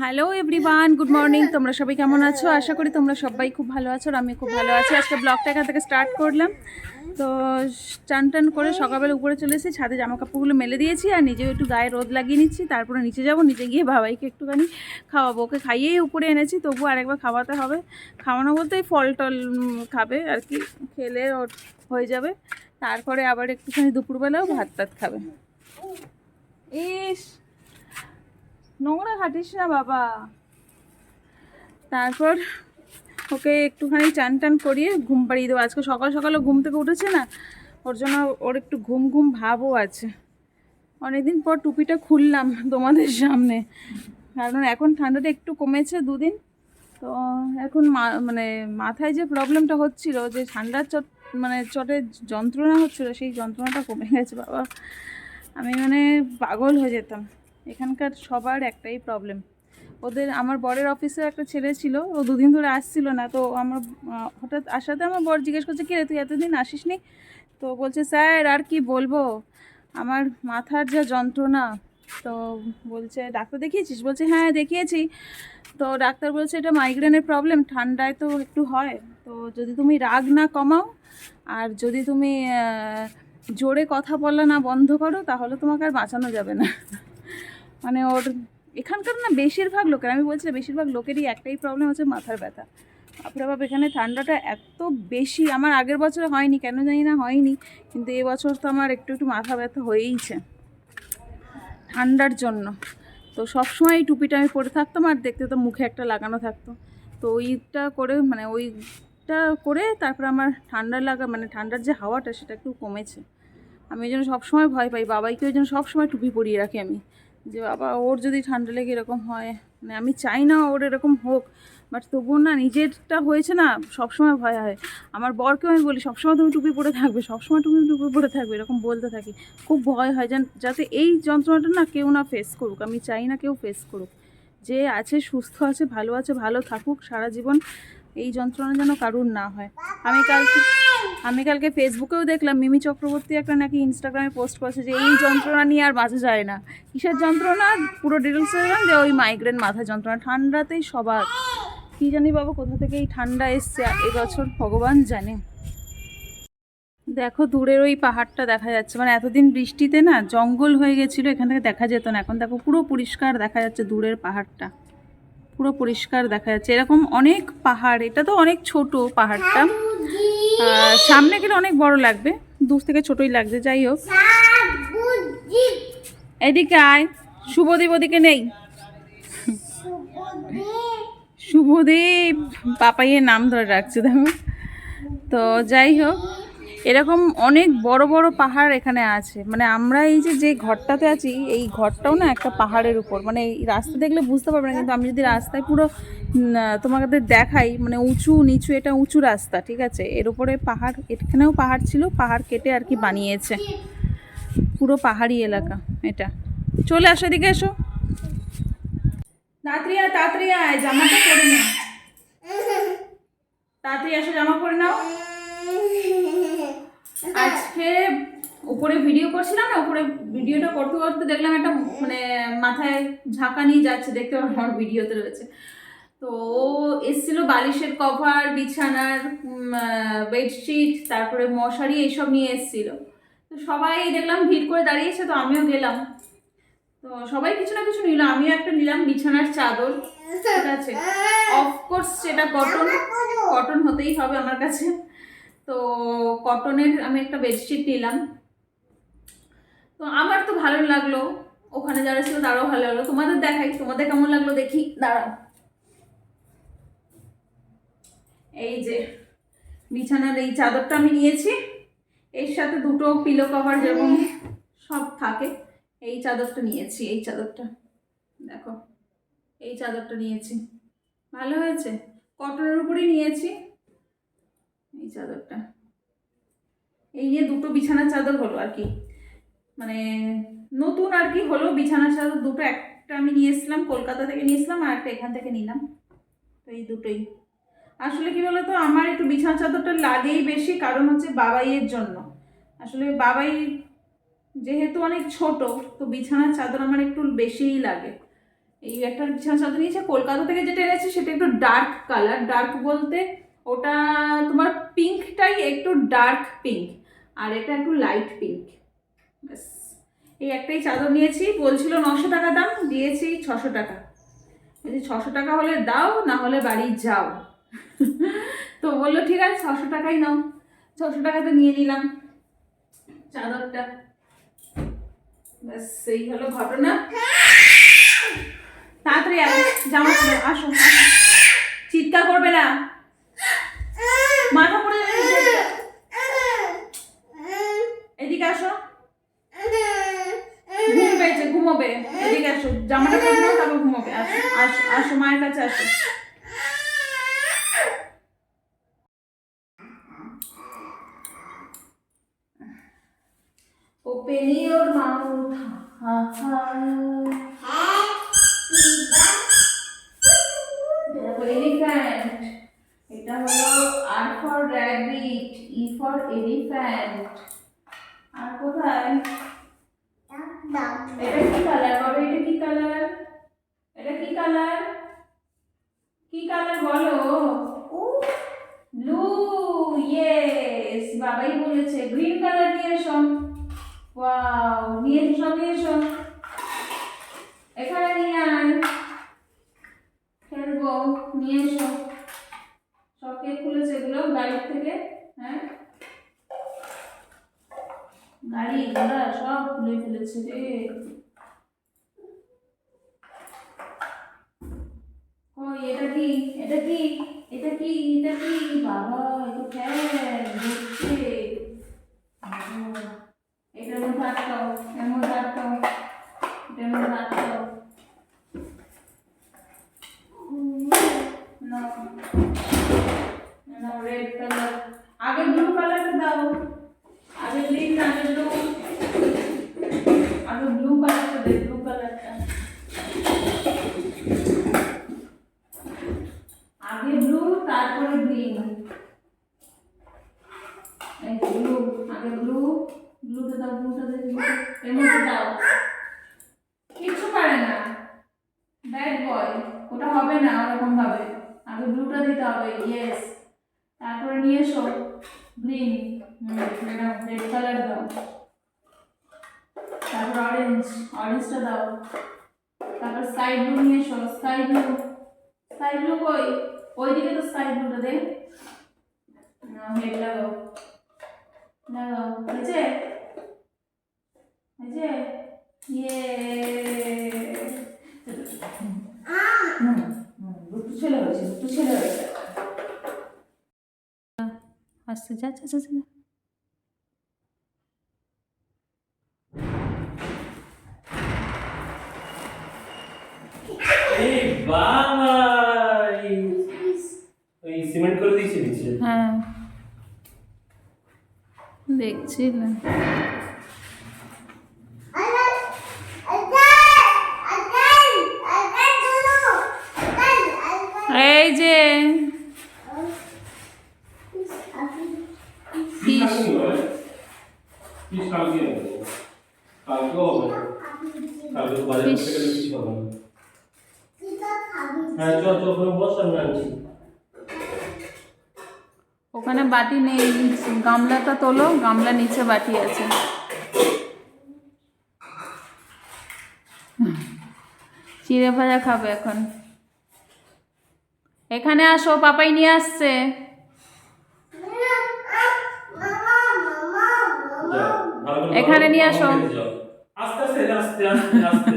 Hello everyone good morning তোমরা সবাই কেমন আছো? আশা করি তোমরা সবাই খুব ভালো আছো আর আমি খুব ভালো আছি। আজকে ব্লগটা এখান থেকে স্টার্ট করলাম। তো চান টান করে সকালবেলা উপরে চলে এসেছি, ছাদে জামা কাপড়গুলো মেলে দিয়েছি আর নিজেও একটু গায়ে রোদ লাগিয়ে নিচ্ছি। তারপরে নিচে যাব, নিচে গিয়ে বাবাইকে একটুখানি খাওয়াবো। ওকে খাইয়েই উপরে এনেছি তবু আরেকবার খাওয়াতে হবে। খাওয়ানো বলতে ফল টল খাবে আর কি, খেলে ওর হয়ে যাবে। তারপরে আবার একটুখানি দুপুরবেলাও ভাত টাত খাবে। ইস! নোংরা ঘাটিস না বাবা। তারপর ওকে একটুখানি চান টান করিয়ে ঘুম পাড়িয়ে দেবো। আজকে সকাল সকালে ঘুম থেকে উঠেছে না, ওর জন্য ওর একটু ঘুম ঘুম ভাবও আছে। অনেকদিন পর টুপিটা খুললাম তোমাদের সামনে। কারণ এখন ঠান্ডাটা একটু কমেছে দুদিন। তো এখন মানে মাথায় যে প্রবলেমটা হচ্ছিল, যে ঠান্ডার চট মানে চটের যন্ত্রণা হচ্ছিল, সেই যন্ত্রণাটা কমে গেছে বাবা। আমি মানে পাগল হয়ে যেতাম। এখানকার সবার একটাই প্রবলেম ওদের, আমার বরের অফিসে একটা ছেলে ছিল, ও দুদিন ধরে আসছিল না, তো আমার হঠাৎ আসাতে আমার বর জিজ্ঞেস করছে, কে রে, তুই এতদিন আসিস নি তো বলছে, স্যার, আর কি বলব? আমার মাথার যা যন্ত্রণা। তো বলছে, ডাক্তার দেখিয়েছিস? বলছে হ্যাঁ দেখিয়েছি। তো ডাক্তার বলছে, এটা মাইগ্রেনের প্রবলেম ঠান্ডায় তো একটু হয়। তো যদি তুমি রাগ না কমাও, আর যদি তুমি জোরে কথা বলা না বন্ধ করো, তাহলে তোমাকে আর বাঁচানো যাবে না। মানে ওর এখানকার না বেশিরভাগ লোকের, আমি বলছি বেশিরভাগ লোকেরই একটাই প্রবলেম হচ্ছে মাথার ব্যথা। বাপরে বাপ, এখানে ঠান্ডাটা এত বেশি, আমার আগের বছরে হয়নি, কেন জানি না হয়নি, কিন্তু এবছর তো আমার একটু একটু মাথা ব্যথা হয়েইছে। ঠান্ডার জন্য। তো সবসময় টুপিটা আমি পরে থাকতাম আর দেখতে তো মুখে একটা লাগানো থাকতো। তো ওইটা করে মানে ওইটা করে তারপর আমার ঠান্ডা লাগা মানে ঠান্ডার যে হাওয়াটা সেটা একটু কমেছে। আমি ওই জন্য সবসময় ভয় পাই বাবাইকে ওই জন্য সবসময় টুপি পরিয়ে রাখি আমি। যে বাবা, ওর যদি ঠান্ডা লেগে এরকম হয় মানে আমি চাই না ওর এরকম হোক বাট তবুও না নিজেরটা হয়েছে না, সবসময় ভয় হয়। আমার বরকেও আমি বলি, সবসময় তুমি টুপি পরে থাকবে, সবসময় তুমি টুপি পরে থাকবে, এরকম বলতে থাকি। খুব ভয় হয় যেন, যাতে এই যন্ত্রণাটা না কেউ না ফেস করুক, আমি চাই না কেউ ফেস করুক। যে আছে, সুস্থ আছে, ভালো আছে, ভালো থাকুক, সারা জীবন এই যন্ত্রণা যেন কারুর না হয়। আমি কালকে আমি কালকে ফেসবুকেও দেখলাম মিমি চক্রবর্তী একটা নাকি ইনস্টাগ্রামে পোস্ট করেছে যে, এই যন্ত্রণা নিয়ে আর বাঁচা যায় না। কিসের যন্ত্রণা? পুরো ডিটেলস দেখলাম যে, ওই মাইগ্রেন মাথা যন্ত্রণা। ঠান্ডাতেই সবার। কী জানি বাবা, কোথা থেকে এই ঠান্ডা এসছে? এবছর ভগবান জানে। দেখো, দূরের ওই পাহাড়টা দেখা যাচ্ছে। মানে এতদিন বৃষ্টিতে না জঙ্গল হয়ে গেছিল, এখান থেকে দেখা যেত না। এখন দেখো পুরো পরিষ্কার দেখা যাচ্ছে দূরের পাহাড়টা। পুরো পরিষ্কার দেখা যাচ্ছে। এরকম অনেক পাহাড়, এটা তো অনেক ছোট পাহাড়টা। সামনে গেলে অনেক বড় লাগবে, দূর থেকে ছোটই লাগছে, যাই হোক। এদিকে আয়, শুভদীপ ওদিকে নেই। শুভদীপ পাপাইয়ের নাম ধরে রাখছে, দেখো। তো যাই হোক এরকম অনেক বড় বড় পাহাড় এখানে আছে। মানে আমরা এই যে যে ঘরটাতে আছি, এই ঘরটাও না একটা পাহাড়ের উপর। মানে এই রাস্তা দেখলে বুঝতে পারবে না, কিন্তু আমি যদি রাস্তায় পুরো তোমাদের দেখাই মানে উঁচু, নিচু, এটা উঁচু রাস্তা, ঠিক আছে? এর উপরে পাহাড়, এখানেও পাহাড় ছিল, পাহাড় কেটে আর কি বানিয়েছে। পুরো পাহাড়ি এলাকা এটা। চলে আসো এদিকে এসো। আয় তাড়াতাড়ি আয়, জামাটা পরে নে তাড়াতাড়ি আসো জামা পরে নাও। আজকে উপরে ভিডিও করছিলাম না, উপরে ভিডিওটা করতে করতে দেখলাম একটা মানে মাথায় ঝাঁকা নিয়ে যাচ্ছে, দেখতে আমার ভিডিওতে রয়েছে। তো ও এসেছিল বালিশের কভার, বিছানার বেডশিট, তারপরে মশারি, এইসব নিয়ে এসেছিল। তো সবাই দেখলাম ভিড় করে দাঁড়িয়েছে, তো আমিও গেলাম। তো সবাই কিছু না কিছু নিল, আমিও একটা নিলাম বিছানার চাদর। ঠিক আছে। অফকোর্স সেটা কটন কটন হতেই হবে আমার কাছে। তো কটনের আমি একটা বেডশিট নিলাম। তো আমার তো ভালো লাগল। ওখানে যারা ছিল তারাও ভালো লাগল। তোমাদের দেখাই তোমাদের কেমন লাগল দেখি? দাঁড়াও। এই যে বিছানার এই চাদরটা আমি নিয়েছি। এর সাথে দুটো পিলো কভার যেরকম সব থাকে এই চাদরটা নিয়েছি এই চাদরটা। দেখো এই চাদরটা নিয়েছি। ভালো হয়েছে? কটনের উপরেই নিয়েছি। এই চাদরটা। এই নিয়ে দুটো বিছানার চাদর হলো আর কি। মানে নতুন আর কি হলো বিছানার চাদর দুটো, একটা আমি নিয়ে এসেছিলাম, কলকাতা থেকে নিয়ে এসলাম আর একটা এখান থেকে নিলাম। তো এই দুটোই। আসলে কি বলতো, আমার একটু বিছানা চাদরটা লাগেই বেশি, কারণ হচ্ছে বাবাইয়ের জন্য। আসলে বাবাই যেহেতু অনেক ছোট, তো বিছানার চাদর আমার একটু বেশিই লাগে। এই একটা বিছানা চাদর নিয়েছে, কলকাতা থেকে যেটা এনেছে সেটা একটু ডার্ক কালার ডার্ক বলতে ওটা তোমার পিঙ্কটাই একটু ডার্ক পিঙ্ক আর এটা একটু লাইট পিঙ্ক ব্যাস। এই একটাই চাদর নিয়েছি, বলছিল নশো টাকা দাম, দিয়েছি ছশো টাকা। যদি ছশো টাকা হলে দাও, না হলে বাড়ি যাও। তো বলল, ঠিক আছে, ছশো টাকাই নাও। ছশো টাকাতে নিয়ে নিলাম চাদরটা। ব্যাস সেই হলো ঘটনা। তাড়াতাড়ি আসো জামা আসো। চিৎকার করবে না। মাথা পড়ে এদিকে আসো। ঘুম পেয়েছে ঘুমোবে। এদিকে আসো। জামাটা পরে নাও তারপর ঘুমোবে। আসো আসো আসো মায়ের কাছে আসো। Open your mouth. Ha ha. দেখো এলিফ্যান্ট এটা হলো R for rabbit E for elephant আর কোথায়? এটা কি কালার বাবা এটা কি কালার এটা কি কালার কি কালার বলো ব্লু ইয়েস বাবাই বলেছে গ্রিন কালার নিয়ে এসো ওয়াও নিয়ে এসো নিয়ে এসো এখানে নিয়ে আয় খেলব নিয়ে এসো সব কে খুলেছে এগুলো গাড়ির থেকে হ্যাঁ? গাড়ি, ঘোড়া সব খুলে ফেলেছে রে। ওই এটা কি? এটা কি? এটা কি? এটা কি? বাবা, এটা ফ্যান ঘুরছে এটার মধ্যে আটকাও এর মধ্যে আটকাও এটার মধ্যে আটকাও না না রেড কালার আগে ব্লু কালারটা দাও আগে গ্রিন আগে ব্লু আগে ব্লু কালারটা দে ব্লু কালারটা আগে ব্লু তারপরে গ্রিন এই ব্লু আগে ব্লু ব্লুটা দাও blue এর মধ্যে দাও। কিচ্ছু পারে না। ব্যাড বয় ওটা হবে না ওরকম ভাবে আগে ব্লুটা দিতে হবে ইয়েস তারপরে নিয়ে এসো। গ্রিন রেড কালার দাও। তারপর অরেঞ্জ অরেঞ্জটা দাও। তারপর স্কাই ব্লু নিয়ে এসো। স্কাই ব্লু স্কাই ব্লু কই? ওইদিকে তো স্কাই ব্লুটা দে। না হেড লাগাও। লাগাও। হয়েছে? হয়েছে ইয়ে হুম, হুম, দুটো ছেলে হয়েছে দুটো ছেলে হয়েছে। আস্তে যা যা যা যা। এই এই সিমেন্ট করে দিয়েছে নিচে। হ্যাঁ। দেখছিলাম এই যে পিস পিস কালকে হবে কালকেও হবে কালকে তো বাজার Fish. থেকে কিছু হবে না হ্যাঁ চল চল ওখানে বাটি নেই, গামলাটা তোলো, গামলা নিচে বাটি আছে। চিড়ে ভাজা খাবে এখন। এখানে আসো, পাপাই নিয়ে আসছে যাও, ভালো করে এখানে নিয়ে আসো। আস্তে আস্তে আস্তে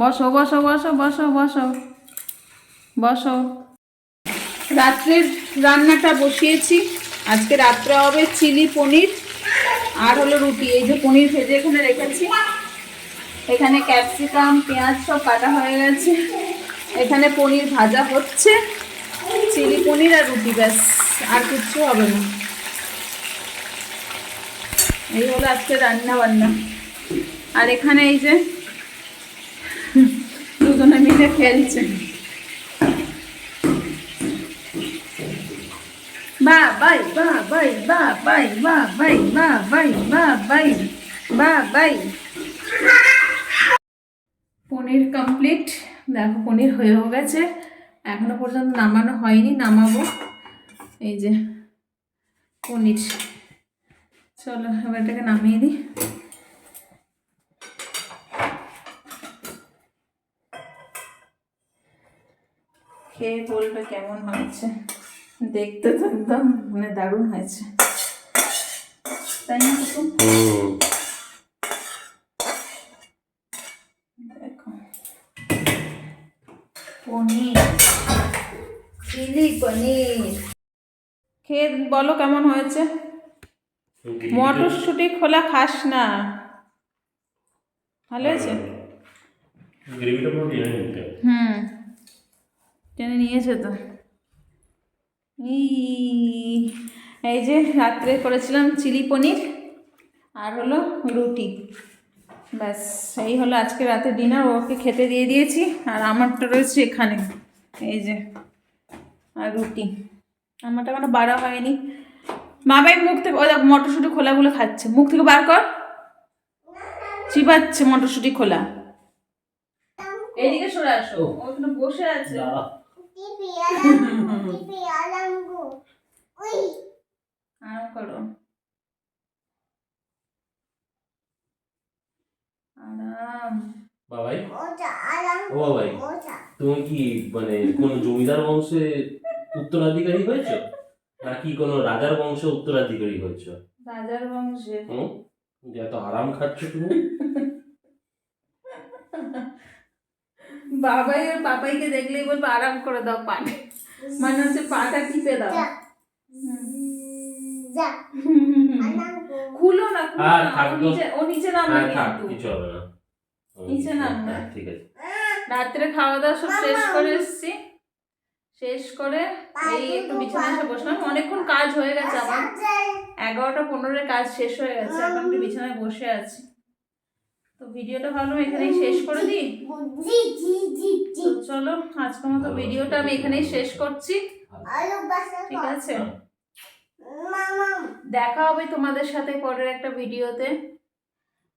বসো বসো বসো বসো বসো। বসো। রাত্রের রান্নাটা বসিয়েছি। আজকে রাত্রে হবে চিলি পনির আর হলো রুটি। এই যে পনির ভেজে এখানে রেখেছি। এখানে ক্যাপসিকাম পেঁয়াজ সব কাটা হয়ে গেছে। এখানে পনির ভাজা হচ্ছে। চিলি পনির আর রুটি ব্যাস। আর কিচ্ছু হবে না। এই হলো আজকে রান্না বান্না। আর এখানে এই যে দুজনে মিলে খেলছে। বা, বাই বা বাই বা বাই বা বাই বা বাই বা বাই বা, বাই। পনির পনির কমপ্লিট দেখো, পনির হয়েও গেছে। এখনও পর্যন্ত নামানো হয়নি, নামাবো। এই যে পনির। চলো এবার এটাকে নামিয়ে দিই। খেয়ে বলবে কেমন হয়েছে। দেখতে তো একদম মানে দারুণ হয়েছে। তাই না দেখো। পনির। চিলি পনির। খেয়ে বলো কেমন হয়েছে। মটরশুঁটি খোলা খাস না। ভালো হয়েছে। হুম টেনে নিয়েছে তো। এই যে রাত্রে করেছিলাম চিলি পনির আর হলো রুটি। ব্যাস এই হলো আজকে রাতে ডিনার ওকে খেতে দিয়ে দিয়েছি আর আমারটা রয়েছে এখানে। এই যে আর রুটি। আমারটা এখনও বাড়া হয়নি। বাবাই মুখ থেকে ওই দেখ মটরশুঁটি খোলাগুলো খাচ্ছে। মুখ থেকে বার কর। চিপাচ্ছে মটরশুঁটি খোলা। এদিকে সরে আসো। ওখানে বসে আছে। আরাম করো। আরাম। বাবাই? ও বাবাই তুমি কি মানে কোন জমিদার বংশে উত্তরাধিকারী হয়েছো? নাকি কোন রাজার বংশে উত্তরাধিকারী হয়েছো? রাজার বংশে? হুম? এত আরাম খাচ্ছ তুমি? বাবাই আর পাপাইকে দেখলেই বলব আরাম করে দাও পানে মানে হচ্ছে পাটা টিপে দাও। খুলো না খুলো আর না, ও নিচে ও নিচে নামবে হ্যাঁ কিন্তু। কিছু হবে না। নিচে নামবে। হ্যাঁ, ঠিক আছে। রাত্রে খাওয়া দাওয়া সব শেষ করে এসেছি। শেষ করে এই একটু বিছানায় এসে বসলাম। অনেকক্ষণ কাজ হয়ে গেছে আমার। এগারোটা পনেরোর কাজ শেষ হয়ে গেছে। এখন একটু বিছানায় বসে আছি। তো ভিডিওটা ভাবলাম এখানেই শেষ করে দিই? তো চলো আজকের মতো ভিডিওটা আমি এখানেই শেষ করছি। ঠিক আছে? দেখা হবে তোমাদের সাথে পরের একটা ভিডিওতে।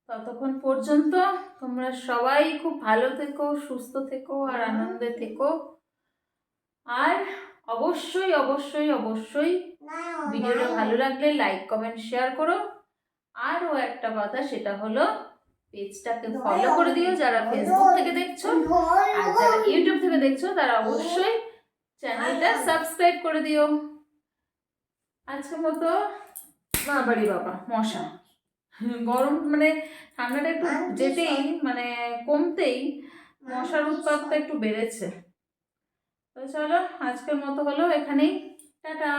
ততক্ষণ পর্যন্ত তোমরা সবাই খুব ভালো থেকো সুস্থ থেকো আর আনন্দে থেকো। আর অবশ্যই অবশ্যই অবশ্যই ভিডিওটা ভালো লাগলে লাইক কমেন্ট শেয়ার করো। আরও একটা কথা সেটা হলো পেজটাকে ফলো করে দিও যারা ফেসবুক থেকে দেখছ। আর যারা ইউটিউব থেকে দেখছ তারা অবশ্যই চ্যানেলটা সাবস্ক্রাইব করে দিও। আজকের মতো বাবারি বাবা মশা। গরম মানে ঠান্ডাটা একটু যেতেই মানে কমতেই মশার উৎপাদটা একটু বেড়েছে। তো চলো আজকের মতো হলো এখানেই। টাটা!